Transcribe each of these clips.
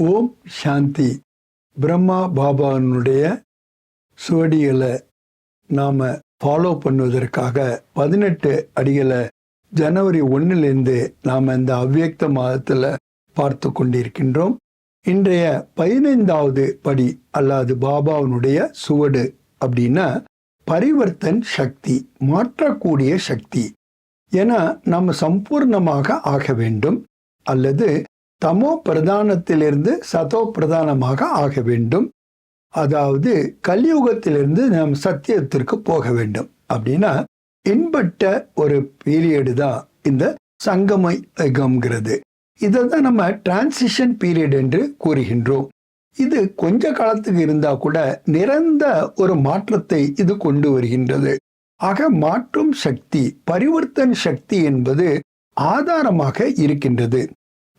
ஓம் சாந்தி. பிரம்மா பாபாவினுடைய சுவடிகளை நாம் ஃபாலோ பண்ணுவதற்காக பதினெட்டு அடிகளை ஜனவரி ஒன்றிலிருந்து நாம் இந்த அவ்வியக்த மாதத்தில் பார்த்து கொண்டிருக்கின்றோம். இன்றைய பதினைந்தாவது படி அல்லாது பாபாவினுடைய சுவடு அப்படின்னா பரிவர்த்தன் சக்தி மாற்றக்கூடிய சக்தி. ஏன்னா நம்ம சம்பூர்ணமாக ஆக வேண்டும். அல்லது தமோ பிரதானத்திலிருந்து சதோ பிரதானமாக ஆக வேண்டும். அதாவது கலியுகத்திலிருந்து நாம் சத்தியத்திற்கு போக வேண்டும். அப்படின்னா இன்பட்ட ஒரு பீரியடு தான் இந்த சங்கம யுகம்ங்கிறது. இதை தான் நம்ம டிரான்சிஷன் பீரியட் என்று கூறுகின்றோம். இது கொஞ்ச காலத்துக்கு இருந்தா கூட நிறந்த ஒரு மாற்றத்தை இது கொண்டு வருகின்றது. ஆக மாற்றும் சக்தி பரிவர்த்தன் சக்தி என்பது ஆதாரமாக இருக்கின்றது.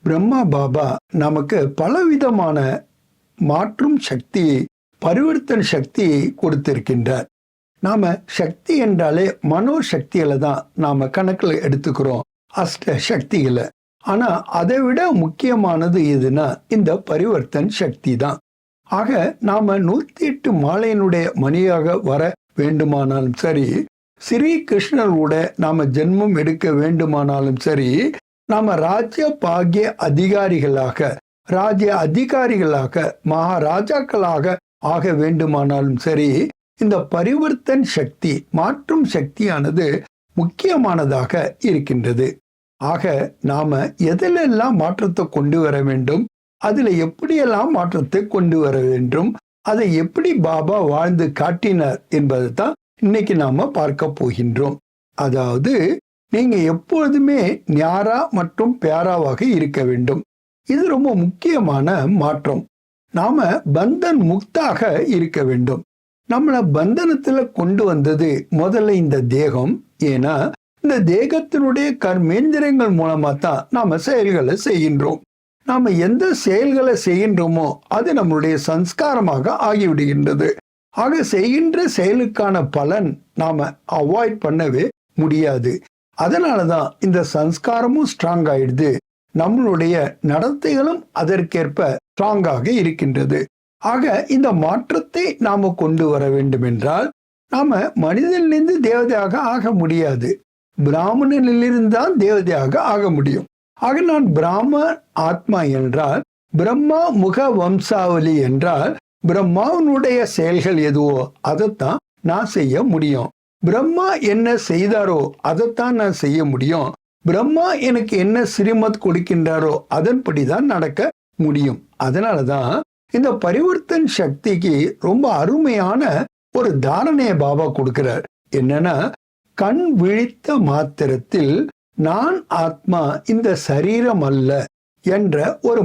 பிரம்மா பாபா நமக்கு பலவிதமான மாற்றும் சக்தியை பரிவர்த்தன் சக்தியை கொடுத்திருக்கின்றார். நாம சக்தி என்றாலே மனோ சக்திகளை தான் நாம கணக்கில் எடுத்துக்கிறோம் அஷ்ட சக்திகளை. ஆனா அதை விட முக்கியமானது எதுனா இந்த பரிவர்த்தன் சக்தி தான். ஆக நாம நூத்தி எட்டு மாலையினுடைய மணியாக வர வேண்டுமானாலும் சரி ஸ்ரீ கிருஷ்ணரோட நாம ஜென்மம் எடுக்க வேண்டுமானாலும் சரி நாம ராஜ்ய பாகிய அதிகாரிகளாக ராஜ்ய அதிகாரிகளாக மகாராஜாக்களாக ஆக வேண்டுமானாலும் சரி இந்த பரிவர்த்தன் சக்தி மாற்றும் சக்தியானது முக்கியமானதாக இருக்கின்றது. ஆக நாம எதிலெல்லாம் மாற்றத்தை கொண்டு வர வேண்டும் அதுல எப்படியெல்லாம் மாற்றத்தை கொண்டு வர வேண்டும் அதை எப்படி பாபா வாழ்ந்து காட்டினார் என்பதை தான் இன்னைக்கு நாம பார்க்க போகின்றோம். அதாவது நீங்க எப்பொழுதுமே ஞாரா மற்றும் பேராவாக இருக்க வேண்டும். இது ரொம்ப முக்கியமான மாற்றம். நாம பந்தன் முக்தாக இருக்க வேண்டும். நம்மளை பந்தனத்துல கொண்டு வந்தது முதல்ல இந்த தேகம். ஏன்னா இந்த தேகத்தினுடைய கர்மேந்திரங்கள் மூலமா தான் நாம செயல்களை செய்கின்றோம். நாம எந்த செயல்களை செய்கின்றோமோ அது நம்மளுடைய சன்ஸ்காரமாக ஆகிவிடுகின்றது. ஆக செய்கின்ற செயலுக்கான பலன் நாம அவாய்ட் பண்ணவே முடியாது. அதனாலதான் இந்த சன்ஸ்காரமும் ஸ்ட்ராங் ஆயிடுது. நம்மளுடைய நடத்தைகளும் அதற்கேற்ப ஸ்ட்ராங்காக இருக்கின்றது. ஆக இந்த மாற்றத்தை நாம கொண்டு வர வேண்டும் என்றால் நாம மனிதனிலிருந்து தேவதையாக ஆக முடியாது. பிராமணனிலிருந்து தான் தேவதையாக ஆக முடியும். ஆக நான் பிராம ஆத்மா என்றால் பிரம்மா முக வம்சாவளி என்றால் பிரம்மாவனுடைய செயல்கள் எதுவோ அதைத்தான் நான் செய்ய முடியும். பிரம்மா என்ன செய்தாரோ அதைத்தான் நான் செய்ய முடியும். பிரம்மா எனக்கு என்ன சிறுமத் கொடுக்கின்றாரோ அதன்படி தான் நடக்க முடியும். அதனால தான் இந்த பரிவர்த்தன் சக்திக்கு ரொம்ப அருமையான ஒரு தாரணைய பாபா கொடுக்கிறார். என்னன்னா கண் விழித்த மாத்திரத்தில் நான் ஆத்மா இந்த சரீரம் அல்ல என்ற ஒரு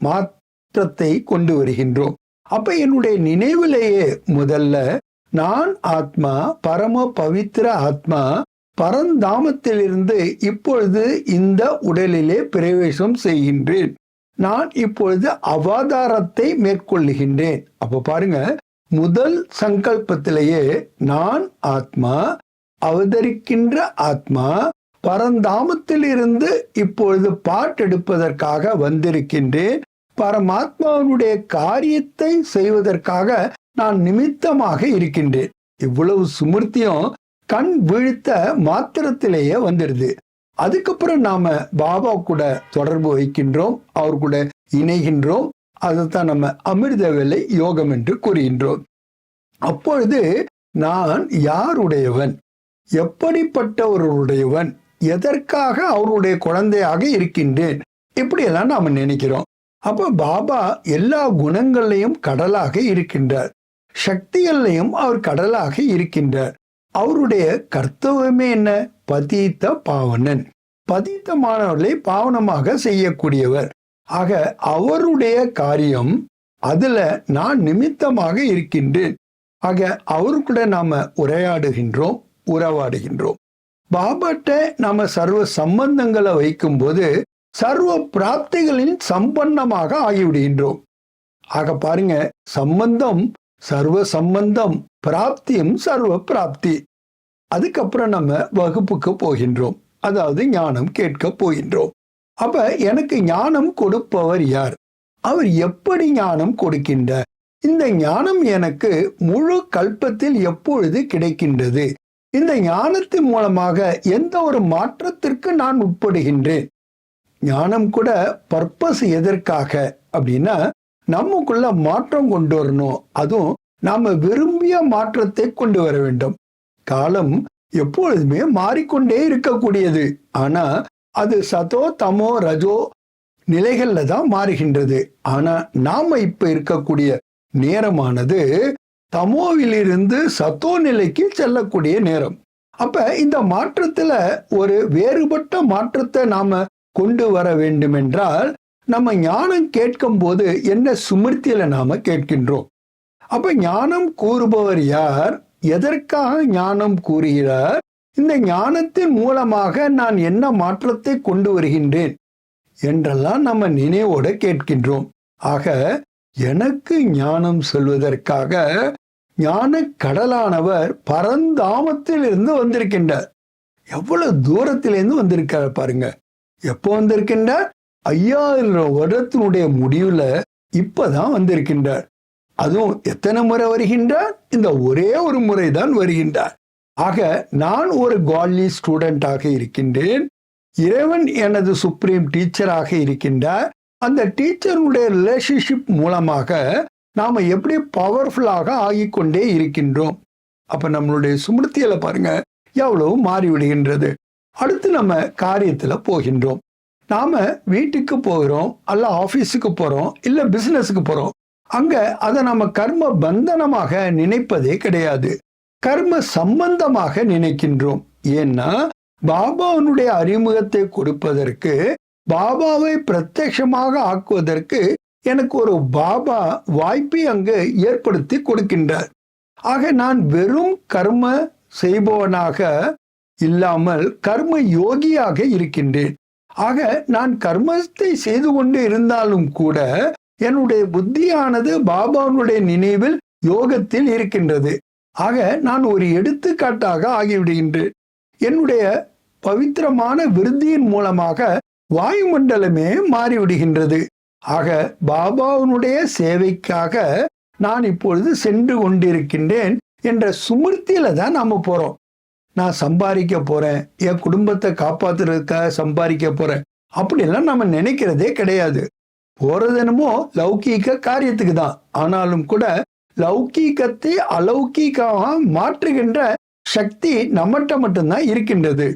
மாற்றத்தை கொண்டு வருகின்றோம். அப்ப என்னுடைய நினைவிலேயே முதல்ல நான் ஆத்மா பரம பவித்திர ஆத்மா பரந்தாமத்திலிருந்து இப்பொழுது இந்த உடலிலே பிரவேசம் செய்கின்றேன். நான் இப்பொழுது அவதாரத்தை மேற்கொள்ளுகின்றேன். அப்ப பாருங்க முதல் சங்கல்பத்திலேயே நான் ஆத்மா அவதரிக்கின்ற ஆத்மா பரந்தாமத்திலிருந்து இப்பொழுது பாட்டெடுப்பதற்காக வந்திருக்கின்றேன். பரமாத்மாவினுடைய காரியத்தை செய்வதற்காக நான் நிமித்தமாக இருக்கின்றேன். இவ்வளவு சுமிர்த்தியம் கண் வீழ்த்த மாத்திரத்திலேயே வந்துடுது. அதுக்கப்புறம் நாம பாபா கூட தொடர்பு வைக்கின்றோம் அவர் கூட இணைகின்றோம். அதைத்தான் நம்ம அமிர்த வேலை யோகம் என்று கூறுகின்றோம். அப்பொழுது நான் யாருடையவன்? எப்படிப்பட்டவர்களுடையவன் எதற்காக அவருடைய குழந்தையாக இருக்கின்றேன்? இப்படியெல்லாம் நாம் நினைக்கிறோம். அப்போ பாபா எல்லா குணங்களையும் கடலாக இருக்கின்றார். சக்திகள்லையும் அவர் கடலாக இருக்கின்றார். அவருடைய கர்த்தவமே என்ன? பதித்த பாவனன் பதித்தமானவர்களை பாவனமாக செய்யக்கூடியவர். ஆக அவருடைய காரியம் அதுல நான் நிமித்தமாக இருக்கின்றேன். ஆக அவரு கூட நாம உரையாடுகின்றோம் உறவாடுகின்றோம். பாபாட்ட நாம சர்வ சம்பந்தங்களை வைக்கும்போது சர்வ பிராப்திகளின் சம்பன்னமாக ஆகிவிடுகின்றோம். ஆக பாருங்க சம்பந்தம் சர்வ சம்பந்தம் பிராப்தியும் சர்வ பிராப்தி அதுக்கப்புறம் நம்ம வகுப்புக்கு போகின்றோம். அதாவது ஞானம் கேட்க போகின்றோம். அப்ப எனக்கு ஞானம் கொடுப்பவர் யார்? அவர் எப்படி ஞானம் கொடுக்கின்றார்? இந்த ஞானம் எனக்கு முழு கல்பத்தில் எப்பொழுது கிடைக்கின்றது? இந்த ஞானத்தின் மூலமாக எந்த ஒரு மாற்றத்திற்கு நான் உட்படுகின்றேன்? ஞானம் கூட பர்பஸ் எதற்காக? அப்படின்னா நமக்குள்ள மாற்றம் கொண்டு வரணும். அதுவும் நாம விரும்பிய மாற்றத்தை கொண்டு வர வேண்டும். காலம் எப்பொழுதுமே மாறிக்கொண்டே இருக்கக்கூடியது. ஆனா அது சதோ தமோ ரஜோ நிலைகள்ல தான் மாறுகின்றது. ஆனா நாம இப்ப இருக்கக்கூடிய நேரமானது தமோவிலிருந்து சத்தோ நிலைக்கு செல்லக்கூடிய நேரம். அப்ப இந்த மாற்றத்துல ஒரு வேறுபட்ட மாற்றத்தை நாம கொண்டு வர வேண்டுமென்றால் நம்ம ஞானம் கேட்கும் போது என்ன சுமிர்த்தியில நாம கேட்கின்றோம்? அப்ப ஞானம் கூறுபவர் யார்? எதற்காக ஞானம் கூறுகிறார்? இந்த ஞானத்தின் மூலமாக நான் என்ன மாற்றத்தை கொண்டு வருகின்றேன்? என்றெல்லாம் நம்ம நினைவோட கேட்கின்றோம். ஆக எனக்கு ஞானம் சொல்வதற்காக ஞான கடலானவர் பரந்தாமத்தில் இருந்து வந்திருக்கின்றார். எவ்வளவு தூரத்திலிருந்து வந்திருக்கார் பாருங்க. எப்போ வந்திருக்கின்றார்? ஐயாயிரம் வருடத்தினுடைய முடிவுல இப்பதான் வந்திருக்கின்றார். அதுவும் எத்தனை முறை வருகின்றார்? இந்த ஒரே ஒரு முறை தான் வருகின்றார். ஆக நான் ஒரு காட்லி ஸ்டூடெண்டாக இருக்கின்றேன். இறைவன் எனது சுப்ரீம் டீச்சராக இருக்கின்றார். அந்த டீச்சருடைய ரிலேஷன்ஷிப் மூலமாக நாம எப்படி பவர்ஃபுல்லாக ஆகிக்கொண்டே இருக்கின்றோம். அப்ப நம்மளுடைய சுமிருத்தியில பாருங்க எவ்வளவு மாறிவிடுகின்றது. அடுத்து நம்ம காரியத்துல போகின்றோம். நாம் வீட்டுக்கு போகிறோம் அல்ல ஆஃபீஸுக்கு போகிறோம் இல்லை பிஸ்னஸுக்கு போகிறோம் அங்கே அதை நம்ம கர்ம பந்தனமாக நினைப்பதே கிடையாது. கர்ம சம்பந்தமாக நினைக்கின்றோம். ஏன்னா பாபாவுடைய அறிமுகத்தை கொடுப்பதற்கு பாபாவை பிரத்யட்சமாக ஆக்குவதற்கு எனக்கு ஒரு பாபா வாய்ப்பை அங்கு ஏற்படுத்தி கொடுக்கின்றார். ஆக நான் வெறும் கர்ம செய்பவனாக இல்லாமல் கர்ம யோகியாக இருக்கின்றேன். ஆக நான் கர்மத்தை செய்து கொண்டு இருந்தாலும் கூட என்னுடைய புத்தியானது பாபாவுடைய நினைவில் யோகத்தில் இருக்கின்றது. ஆக நான் ஒரு எடுத்துக்காட்டாக ஆகிவிடுகின்றேன். என்னுடைய பவித்திரமான விருத்தியின் மூலமாக வாயுமண்டலமே மாறிவிடுகின்றது. ஆக பாபாவுனுடைய சேவைக்காக நான் இப்பொழுது சென்று கொண்டிருக்கின்றேன் என்ற சுமிர்த்தியில தான் நாம போறோம். நான் சம்பாதிக்க போறேன். என் குடும்பத்தை காப்பாத்துறதுக்காக சம்பாதிக்க போறேன். அப்படிலாம் நம்ம நினைக்கிறதே கிடையாது. போறது என்னமோ லௌகீக காரியத்துக்கு தான். ஆனாலும் கூட லௌகீகத்தை அலௌகீகமாக மாற்றுகின்ற சக்தி நம்மகிட்ட மட்டும்தான் இருக்கின்றது.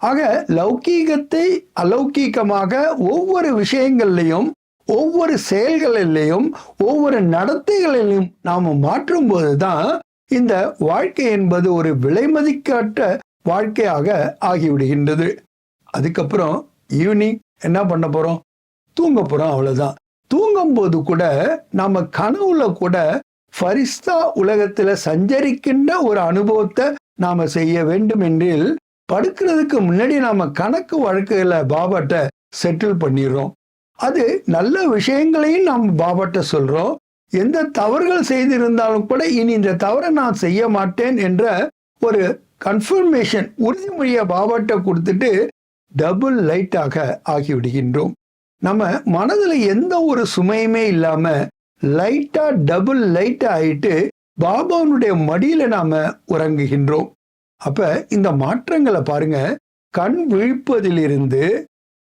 ஆக லௌகீகத்தை அலௌகீகமாக ஒவ்வொரு விஷயங்கள்லையும் ஒவ்வொரு செயல்களிலையும் ஒவ்வொரு நடத்தைகளிலும் நாம் மாற்றும் போதுதான் இந்த வாழ்க்கை என்பது ஒரு விலைமதிக்காட்ட வாழ்க்கையாக ஆகிவிடுகின்றது. அதுக்கப்புறம் ஈவினிங் என்ன பண்ண போறோம்? தூங்க போறோம் அவ்வளவுதான். தூங்கும் போது கூட நம்ம கனவுல கூட ஃபரிஸ்தா உலகத்துல சஞ்சரிக்கின்ற ஒரு அனுபவத்தை நாம செய்ய வேண்டும் என்றில் படுக்கிறதுக்கு முன்னாடி நாம கணக்கு வழக்குகளை பாபாட்ட செட்டில் பண்ணிடுறோம். அது நல்ல விஷயங்களையும் நாம் பாபாட்ட சொல்றோம். எந்த தவறுகள் செய்திருந்தாலும் கூட இனி இந்த தவறை நான் செய்ய மாட்டேன் என்ற ஒரு கன்ஃபர்மேஷன் உறுதிமொழியை பாபாட்ட கொடுத்துட்டு டபுள் லைட்டாக ஆகிவிடுகின்றோம். நம்ம மனதில் எந்த ஒரு சுமையுமே இல்லாம லைட்டா டபுள் லைட் ஆயிட்டு பாபாவுடைய மடியில நாம உறங்குகின்றோம். அப்ப இந்த மாற்றங்களை பாருங்க. கண் விழிப்பதிலிருந்து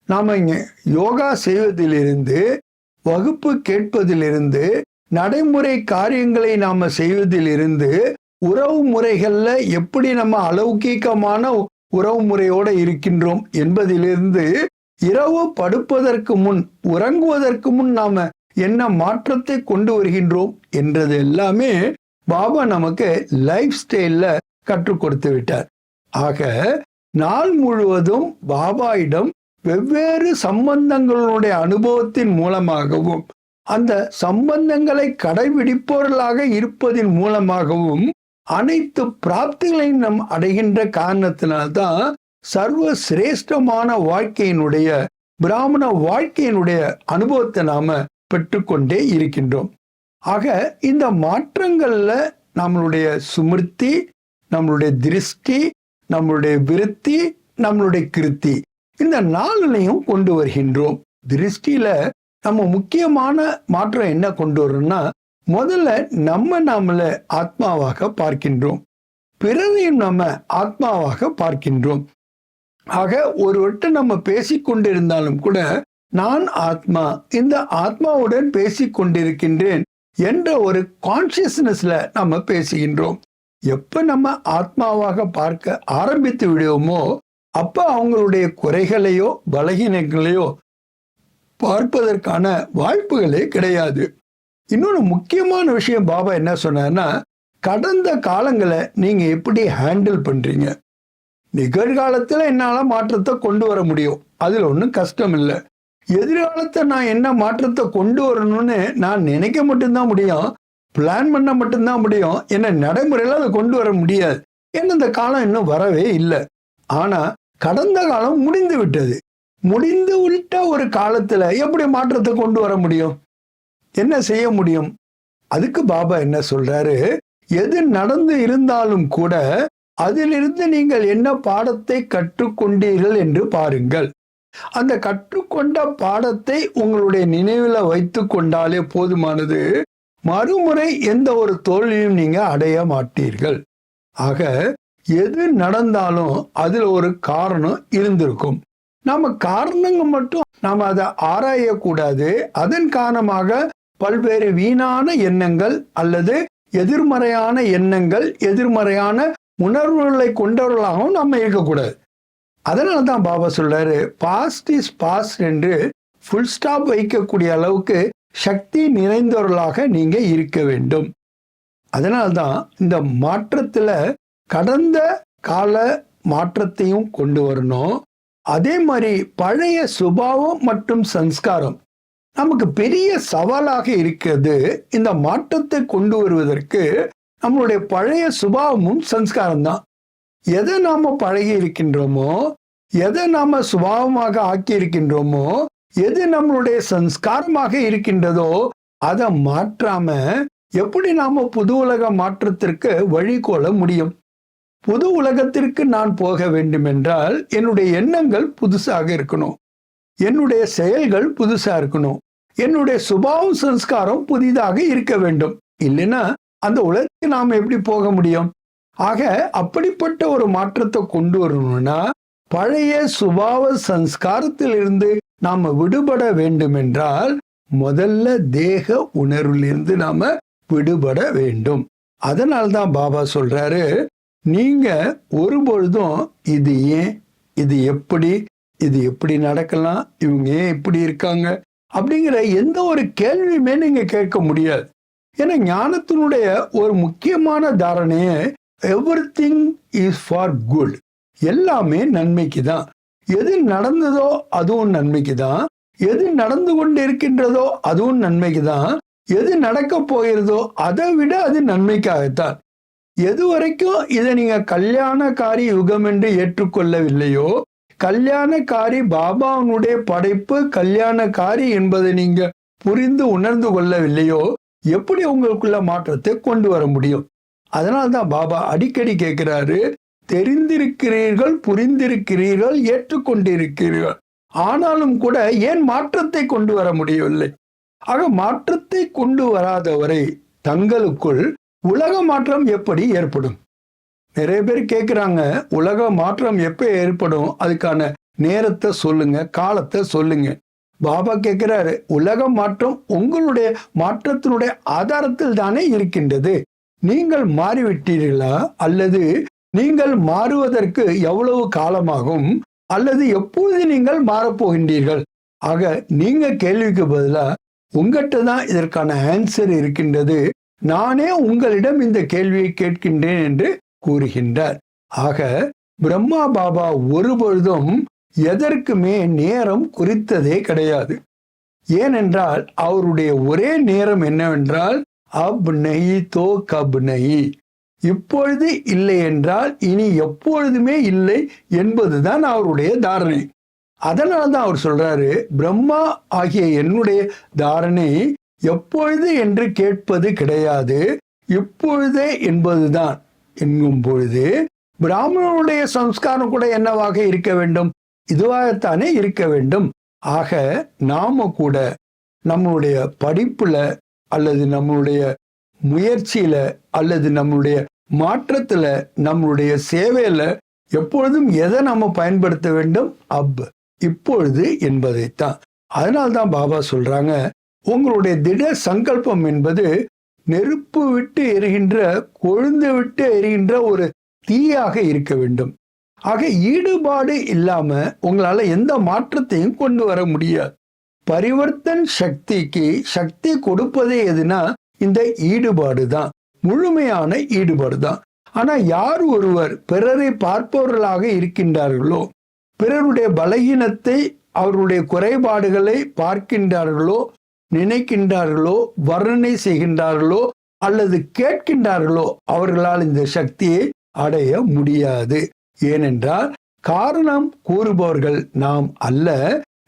நாம இங்க யோகா செய்வதிலிருந்து வகுப்பு கேட்பதிலிருந்து நடைமுறை காரியங்களை நாம செய்வதிலிருந்து உறவு முறைகள்ல எப்படி நம்ம அலௌகீகமான உறவு முறையோட இருக்கின்றோம் என்பதிலிருந்து இரவு படுப்பதற்கு முன் உறங்குவதற்கு முன் நாம என்ன மாற்றத்தை கொண்டு வருகின்றோம் என்றது எல்லாமே பாபா நமக்கு லைஃப் ஸ்டைல்ல கற்றுக் கொடுத்து விட்டார். ஆக நாள் முழுவதும் பாபாயிடம் வெவ்வேறு சம்பந்தங்களுடைய அனுபவத்தின் மூலமாகவும் அந்த சம்பந்தங்களை கடைபிடிப்பவர்களாக இருப்பதன் மூலமாகவும் அனைத்து பிராப்திகளையும் நம் அடைகின்ற காரணத்தினால்தான் சர்வ சிரேஷ்டமான வாழ்க்கையினுடைய பிராமண வாழ்க்கையினுடைய அனுபவத்தை நாம பெற்றுக்கொண்டே இருக்கின்றோம். ஆக இந்த மாற்றங்கள்ல நம்மளுடைய சுமிருத்தி நம்மளுடைய திருஷ்டி நம்மளுடைய விருத்தி நம்மளுடைய கிருத்தி இந்த நாளிலையும் கொண்டு வருகின்றோம். திருஷ்டியில நம்ம முக்கியமான மாற்றம் என்ன கொண்டு வரோம்னா முதல்ல நம்ம நாமள ஆத்மாவாக பார்க்கின்றோம். பிறரையும் நம்ம ஆத்மாவாக பார்க்கின்றோம். ஆக ஒரு நம்ம பேசிக்கொண்டிருந்தாலும் கூட நான் ஆத்மா இந்த ஆத்மாவுடன் பேசிக்கொண்டிருக்கின்றேன் என்ற ஒரு கான்சியஸ்னஸ்ல நம்ம பேசுகின்றோம். எப்ப நம்ம ஆத்மாவாக பார்க்க ஆரம்பித்து விடுவோமோ அப்ப அவங்களுடைய குறைகளையோ பலகீனங்களையோ பார்ப்பதற்கான வாய்ப்புகளே கிடையாது. இன்னொரு முக்கியமான விஷயம் பாபா என்ன சொன்னார்னா கடந்த காலங்களை நீங்க எப்படி ஹேண்டில் பண்றீங்க? நிகழ்காலத்தில் என்னால் மாற்றத்தை கொண்டு வர முடியும். அதில் ஒன்றும் கஷ்டம் இல்லை. எதிர்காலத்தை நான் என்ன மாற்றத்தை கொண்டு வரணும்னு நான் நினைக்க மட்டும்தான் முடியும். பிளான் பண்ண மட்டும்தான் முடியும். என்ன நடைமுறையில் அதை கொண்டு வர முடியாது. ஏன்னா இந்த காலம் இன்னும் வரவே இல்லை. ஆனால் கடந்த காலம் முடிந்து விட்டது. முடிந்து விட்ட ஒரு காலத்துல எப்படி மாற்றத்தை கொண்டு வர முடியும்? என்ன செய்ய முடியும்? அதுக்கு பாபா என்ன சொல்றாரு? எது நடந்து இருந்தாலும் கூட அதிலிருந்து நீங்கள் என்ன பாடத்தை கற்றுக்கொண்டீர்கள் என்று பாருங்கள். அந்த கற்றுக்கொண்ட பாடத்தை உங்களுடைய நினைவில் வைத்து கொண்டாலே போதுமானது. மறுமுறை எந்த ஒரு தோல்வியும் நீங்க அடைய மாட்டீர்கள். ஆக எது நடந்தாலும் அதில் ஒரு காரணம் இருந்திருக்கும். நாம காரணங்கள் மட்டும் நாம அதை ஆராயக்கூடாது. அதன் காரணமாக பல்வேறு வீணான எண்ணங்கள் அல்லது எதிர்மறையான எண்ணங்கள் எதிர்மறையான உணர்வுகளை கொண்டவர்களாகவும் நம்ம இருக்கக்கூடாது. அதனால தான் பாபா சொல்றாரு பாஸ்ட் இஸ் பாஸ்ட் என்று ஃபுல் ஸ்டாப் வைக்கக்கூடிய அளவுக்கு சக்தி நிறைந்தவர்களாக நீங்க இருக்க வேண்டும். அதனால்தான் இந்த மாற்றத்தில் கடந்த கால மாற்றத்தையும் கொண்டு வரணும். அதே மாதிரி பழைய சுபாவம் மற்றும் சம்ஸ்காரம் நமக்கு பெரிய சவாலாக இருக்கிறது. இந்த மாற்றத்தை கொண்டு வருவதற்கு நம்மளுடைய பழைய சுபாவமும் சம்ஸ்காரம் தான். எதை நாம பழகி இருக்கின்றோமோ எதை நாம சுபாவமாக ஆக்கி இருக்கின்றோமோ எது நம்மளுடைய சம்ஸ்காரமாக இருக்கின்றதோ அதை மாற்றாம எப்படி நாம புது உலக மாற்றத்திற்கு வழிகோல முடியும்? புது உலகத்திற்கு நான் போக வேண்டுமென்றால் என்னுடைய எண்ணங்கள் புதுசாக இருக்கணும். என்னுடைய செயல்கள் புதுசா இருக்கணும். என்னுடைய சுபாவம் சம்ஸ்காரம் புதிதாக இருக்க வேண்டும். இல்லைன்னா அந்த உலகத்துக்கு நாம் எப்படி போக முடியும்? ஆக அப்படிப்பட்ட ஒரு மாற்றத்தை கொண்டு வரணும்னா பழைய சுபாவ சம்ஸ்காரத்திலிருந்து நாம் விடுபட வேண்டுமென்றால் முதல்ல தேக உணர்விலிருந்து நாம விடுபட வேண்டும். அதனால்தான் பாபா சொல்றாரு நீங்கள் ஒருபொழுதும் இது ஏன் இது எப்படி இது எப்படி நடக்கலாம் இவங்க ஏன் இப்படி இருக்காங்க அப்படிங்கிற எந்த ஒரு கேள்வியுமே நீங்கள் கேட்க முடியாது. ஏன்னா ஞானத்தினுடைய ஒரு முக்கியமான தாரணையே everything is for good எல்லாமே நன்மைக்கு தான். எது நடந்ததோ அதுவும் நன்மைக்கு தான். எது நடந்து கொண்டு இருக்கின்றதோ அதுவும் நன்மைக்கு தான். எது நடக்க போகிறதோ அதை விட அது நன்மைக்காகத்தான். எது வரைக்கும் இதை நீங்க கல்யாணக்காரி யுகம் என்று ஏற்றுக்கொள்ளவில்லையோ கல்யாணக்காரி பாபாவுடைய படைப்பு கல்யாணக்காரி என்பதை நீங்க புரிந்து உணர்ந்து கொள்ளவில்லையோ எப்படி உங்களுக்குள்ள மாற்றத்தை கொண்டு வர முடியும்? அதனால்தான் பாபா அடிக்கடி கேட்கிறாரு தெரிந்திருக்கிறீர்கள் புரிந்திருக்கிறீர்கள் ஏற்றுக்கொண்டிருக்கிறீர்கள். ஆனாலும் கூட ஏன் மாற்றத்தை கொண்டு வர முடியவில்லை? ஆக மாற்றத்தை கொண்டு வராதவரை தங்களுக்குள் உலக மாற்றம் எப்படி ஏற்படும்? நிறைய பேர் கேட்குறாங்க உலக மாற்றம் எப்போ ஏற்படும்? அதுக்கான நேரத்தை சொல்லுங்க காலத்தை சொல்லுங்க. பாபா கேட்கிறாரு உலக மாற்றம் உங்களுடைய மாற்றத்தினுடைய ஆதாரத்தில் தானே இருக்கின்றது. நீங்கள் மாறிவிட்டீர்களா? அல்லது நீங்கள் மாறுவதற்கு எவ்வளவு காலமாகும்? அல்லது எப்போது நீங்கள் மாறப்போகின்றீர்கள்? ஆக நீங்க கேள்விக்கு பதிலாக உங்கள்கிட்ட தான் இதற்கான ஆன்சர் இருக்கின்றது. நானே உங்களிடம் இந்த கேள்வியை கேட்கின்றேன் என்று கூறுகின்றார். ஆக பிரம்மா பாபா ஒருபொழுதும் எதற்குமே நேரம் குறித்ததே கிடையாது. ஏனென்றால் அவருடைய ஒரே நேரம் என்னவென்றால் அப் நெய் தோ கப் நெய். இப்பொழுது இல்லை என்றால் இனி எப்பொழுதுமே இல்லை என்பதுதான் அவருடைய தாரணை. அதனால தான் அவர் சொல்றாரு பிரம்மா ஆகிய என்னுடைய தாரணை எப்பொழுது என்று கேட்பது கிடையாது இப்பொழுதே என்பதுதான். என்கும் பொழுது பிராமணனுடைய சம்ஸ்காரம் கூட என்னவாக இருக்க வேண்டும்? இதுவாகத்தானே இருக்க வேண்டும். ஆக நாம கூட நம்மளுடைய படிப்புல அல்லது நம்மளுடைய முயற்சியில அல்லது நம்மளுடைய மாற்றத்துல நம்மளுடைய சேவையில எப்பொழுதும் எதை நம்ம பயன்படுத்த வேண்டும்? அப். இப்பொழுது என்பதைத்தான். அதனால்தான் பாபா சொல்றாங்க உங்களுடைய திட சங்கல்பம் என்பது நெருப்பு விட்டு எரிகின்ற கொழுந்து விட்டு எரிகின்ற ஒரு தீயாக இருக்க வேண்டும். ஆக ஈடுபாடு இல்லாம உங்களால எந்த மாற்றத்தையும் கொண்டு வர முடியாது. பரிவர்த்தன் சக்திக்கு சக்தி கொடுப்பதே எதுனா இந்த ஈடுபாடு தான். முழுமையான ஈடுபாடு தான். ஆனா யார் ஒருவர் பிறரை பார்ப்பவர்களாக இருக்கின்றார்களோ பிறருடைய பலகீனத்தை அவர்களுடைய குறைபாடுகளை பார்க்கின்றார்களோ நினைக்கின்றார்களோ வர்ணனை செய்கின்றார்களோ அல்லது கேட்கின்றார்களோ அவர்களால் இந்த சக்தியை அடைய முடியாது. ஏனென்றால் காரணம் கூறுபவர்கள் நாம் அல்ல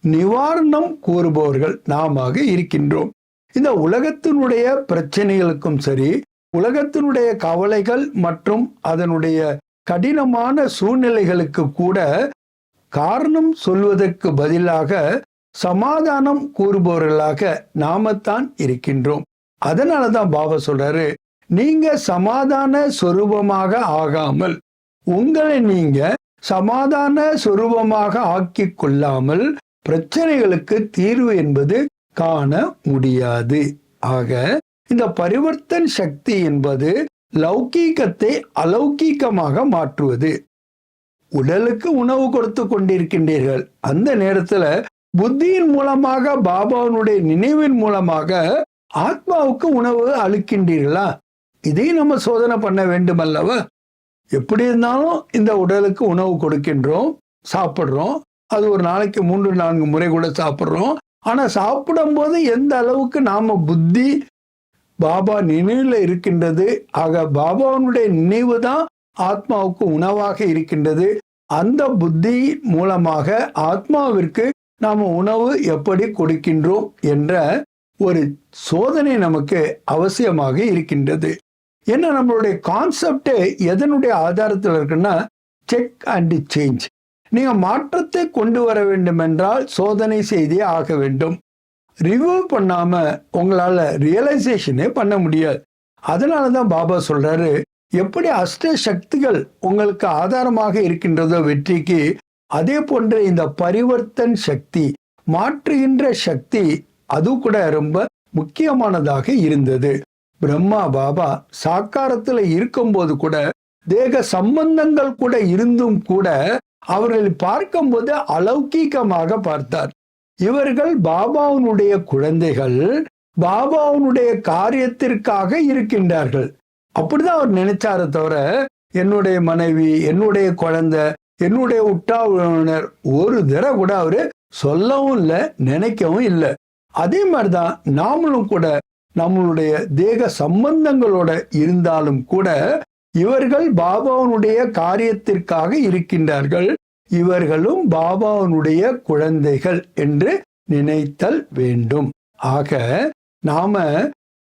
நிவாரணம் கூறுபவர்கள் நாமாக இருக்கின்றோம். இந்த உலகத்தினுடைய பிரச்சனைகளுக்கும் சரி உலகத்தினுடைய கவலைகள் மற்றும் அதனுடைய கடினமான சூழ்நிலைகளுக்கு கூட காரணம் சொல்வதற்கு பதிலாக சமாதானம் கூறுபவர்களாக நாமத்தான் இருக்கின்றோம். அதனால தான் பாபா சொல்றாரு நீங்க சமாதான சொரூபமாக ஆகாமல் உங்களை நீங்க சமாதான சொரூபமாக ஆக்கி கொள்ளாமல் பிரச்சனைகளுக்கு தீர்வு என்பது காண முடியாது. ஆக இந்த பரிவர்த்தன் சக்தி என்பது லௌகீகத்தை அலௌகீகமாக மாற்றுவது. உடலுக்கு உணவு கொடுத்து கொண்டிருக்கின்றீர்கள். அந்த நேரத்துல புத்தியின் மூலமாக பாபாவினுடைய நினைவின் மூலமாக ஆத்மாவுக்கு உணவு அளிக்கின்றீர்களா? இதையும் நம்ம சோதனை பண்ண வேண்டும் அல்லவா எப்படி இருந்தாலும் இந்த உடலுக்கு உணவு கொடுக்கின்றோம் சாப்பிட்றோம். அது ஒரு நாளைக்கு மூன்று நான்கு முறை கூட சாப்பிட்றோம். ஆனால் சாப்பிடும்போது எந்த அளவுக்கு நாம் புத்தி பாபா நினைவில் இருக்கின்றது? ஆக பாபாவினுடைய நினைவு தான் ஆத்மாவுக்கு உணவாக இருக்கின்றது. அந்த புத்தி மூலமாக ஆத்மாவிற்கு நாம் உணவு எப்படி கொடுக்கின்றோம் என்ற ஒரு சோதனை நமக்கு அவசியமாக இருக்கின்றது. ஏன்னா நம்மளுடைய கான்செப்டே எதனுடைய ஆதாரத்தில் இருக்குன்னா செக் அண்ட் சேஞ்ச் நீங்கள் மாற்றத்தை கொண்டு வர வேண்டும் என்றால் சோதனை செய்தே ஆக வேண்டும். ரிவ்யூ பண்ணாமல் உங்களால் ரியலைசேஷனே பண்ண முடியாது. அதனால தான் பாபா சொல்கிறாரு எப்படி அஷ்ட சக்திகள் உங்களுக்கு ஆதாரமாக இருக்கின்றதோ வெற்றிக்கு அதே போன்ற இந்த பரிவர்த்தன் சக்தி மாற்றுகின்ற சக்தி அது கூட ரொம்ப முக்கியமானதாக இருந்தது. பிரம்மா பாபா சாக்காரத்துல இருக்கும்போது கூட தேக சம்பந்தங்கள் கூட இருந்தும் கூட அவர்கள் பார்க்கும்போது அலௌகீகமாக பார்த்தார். இவர்கள் பாபாவுனுடைய குழந்தைகள் பாபாவுனுடைய காரியத்திற்காக இருக்கின்றார்கள். அப்படிதான் அவர் நினைச்சார தவிர என்னுடைய மனைவி என்னுடைய குழந்தை என்னுடைய உட்டா ஒரு தடவை கூட அவரு சொல்லவும் இல்லை நினைக்கவும் இல்லை. அதே மாதிரிதான் நாமளும் கூட நம்மளுடைய தேக சம்பந்தங்களோட இருந்தாலும் கூட இவர்கள் பாபாவனுடைய காரியத்திற்காக இருக்கின்றார்கள். இவர்களும் பாபாவனுடைய குழந்தைகள் என்று நினைத்தல் வேண்டும். ஆக நாம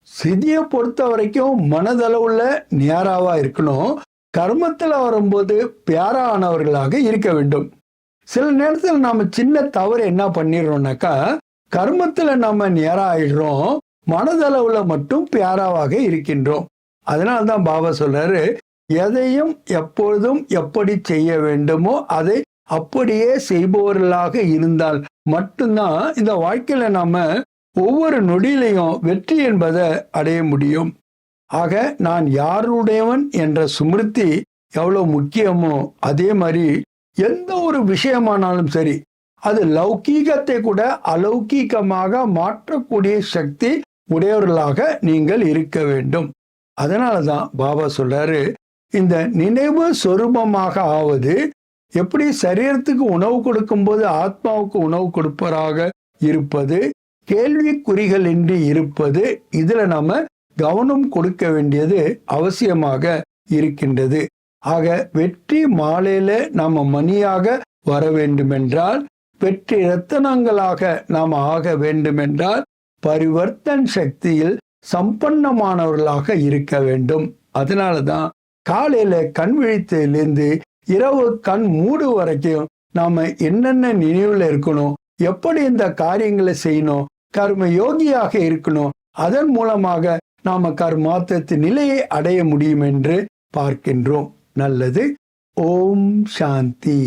சிதியை பொறுத்த வரைக்கும் மனதளவுல நேராவா இருக்கணும். கர்மத்தில் வரும்போது பியாரானவர்களாக இருக்க வேண்டும். சில நேரத்தில் நாம சின்ன தவறு என்ன பண்ணிடுறோம்னாக்கா கர்மத்துல நம்ம நேரா ஆயிடுறோம் மனதளவுல மட்டும் பியாராவாக இருக்கின்றோம். அதனால தான் பாபா சொல்றாரு எதையும் எப்பொழுதும் எப்படி செய்ய வேண்டுமோ அதை அப்படியே செய்பவர்களாக இருந்தால் மட்டும்தான் இந்த வாழ்க்கையில நாம ஒவ்வொரு நொடியிலையும் வெற்றி என்பதை அடைய முடியும். ஆக நான் யாருடையவன் என்ற சுமிருத்தி எவ்வளோ முக்கியமோ அதே மாதிரி எந்த ஒரு விஷயமானாலும் சரி அது லௌகீகத்தை கூட அலௌகீகமாக மாற்றக்கூடிய சக்தி உடையவர்களாக நீங்கள் இருக்க வேண்டும். அதனால தான் பாபா சொல்றாரு இந்த நினைவு சொரூபமாக ஆவது எப்படி சரீரத்துக்கு உணவு கொடுக்கும்போது ஆத்மாவுக்கு உணவு கொடுப்பவராக இருப்பது கேள்விக்குறிகள் இன்றி இருப்பது இதில் நம்ம கவனம் கொடுக்க வேண்டியது அவசியமாக இருக்கின்றது. ஆக வெற்றி மாலையில நாம மணியாக வர வேண்டுமென்றால் வெற்றி ரத்தனங்களாக நாம் ஆக வேண்டுமென்றால் பரிவர்த்தன் சக்தியில் சம்பன்னமானவர்களாக இருக்க வேண்டும். அதனால தான் காலையில கண் விழித்ததிலிருந்து இரவு கண் மூடு வரைக்கும் நாம என்னென்ன நினைவுல இருக்கணும் எப்படி இந்த காரியங்களை செய்யணும் கர்ம யோகியாக இருக்கணும் அதன் மூலமாக நாம கர்மாத்தத்தின் நிலையை அடைய முடியும் என்று பார்க்கின்றோம். நல்லது. ஓம் சாந்தி.